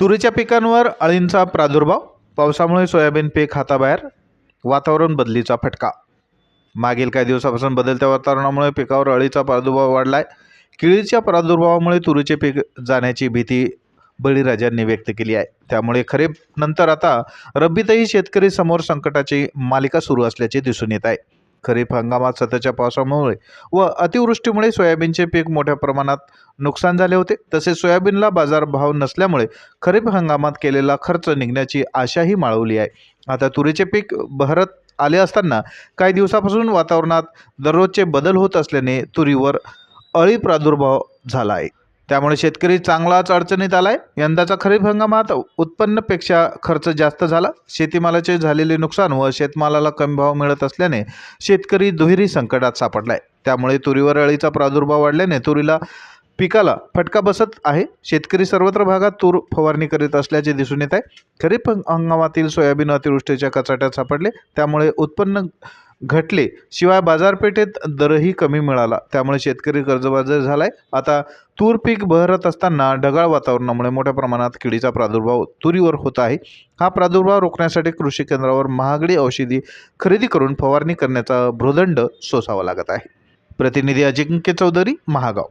तुरीच्या पिकांवर अळींचा प्रादुर्भाव पावसामुळे सोयाबीन पीक हाताबाहेर वातावरण बदलीचा फटका. मागील काही दिवसापासून बदलत्या वातावरणामुळे पिकावर अळीचा प्रादुर्भाव वाढलाय. किळीच्या प्रादुर्भावामुळे तुरीचे पीक जाण्याची भीती बळीराजांनी व्यक्त केली आहे. त्यामुळे खरीप नंतर आता रब्बीतही शेतकरी समोर संकटाची मालिका सुरू असल्याचे दिसून येत आहे. खरीप हंगामात सततच्या पावसामुळे व अतिवृष्टीमुळे सोयाबीनचे पीक मोठ्या प्रमाणात नुकसान झाले होते. तसेच सोयाबीनला बाजारभाव नसल्यामुळे खरीप हंगामात केलेला खर्च निघण्याची आशाही माळवली आहे. आता तुरीचे पीक बहरत आले असताना काही दिवसापासून वातावरणात दररोजचे बदल होत असल्याने तुरीवर अळी प्रादुर्भाव झाला आहे. त्यामुळे शेतकरी चांगलाच अडचणीत आलाय. यंदाचा खरीप हंगामात उत्पन्नपेक्षा खर्च जास्त झाला. शेतीमालाचे झालेले नुकसान व शेतमालाला कमी भाव मिळत असल्याने शेतकरी दुहेरी संकटात सापडलाय. त्यामुळे तुरीवर अळीचा प्रादुर्भाव वाढल्याने तुरीला पिकाला फटका बसत आहे. शेतकरी सर्वत्र भागात तूर फवारणी करीत असल्याचे दिसून येत आहे. खरीप हंगामातील सोयाबीन अतिवृष्टीच्या कचाट्यात सापडले. त्यामुळे उत्पन्न घटले. शिवाय बाजारपेठेत दरही कमी मिळाला. त्यामुळे शेतकरी कर्जबाजारी झालाय. आता तूर पीक बहरत असताना ढगाळ वातावरणामुळे मोठ्या प्रमाणात किडीचा प्रादुर्भाव तुरीवर होत आहे. हा प्रादुर्भाव रोखण्यासाठी कृषी केंद्रावर महागडी औषधी खरेदी करून फवारणी करण्याचा भ्रुदंड सोसावा लागत आहे. प्रतिनिधी अजिंक्य चौधरी महागाव.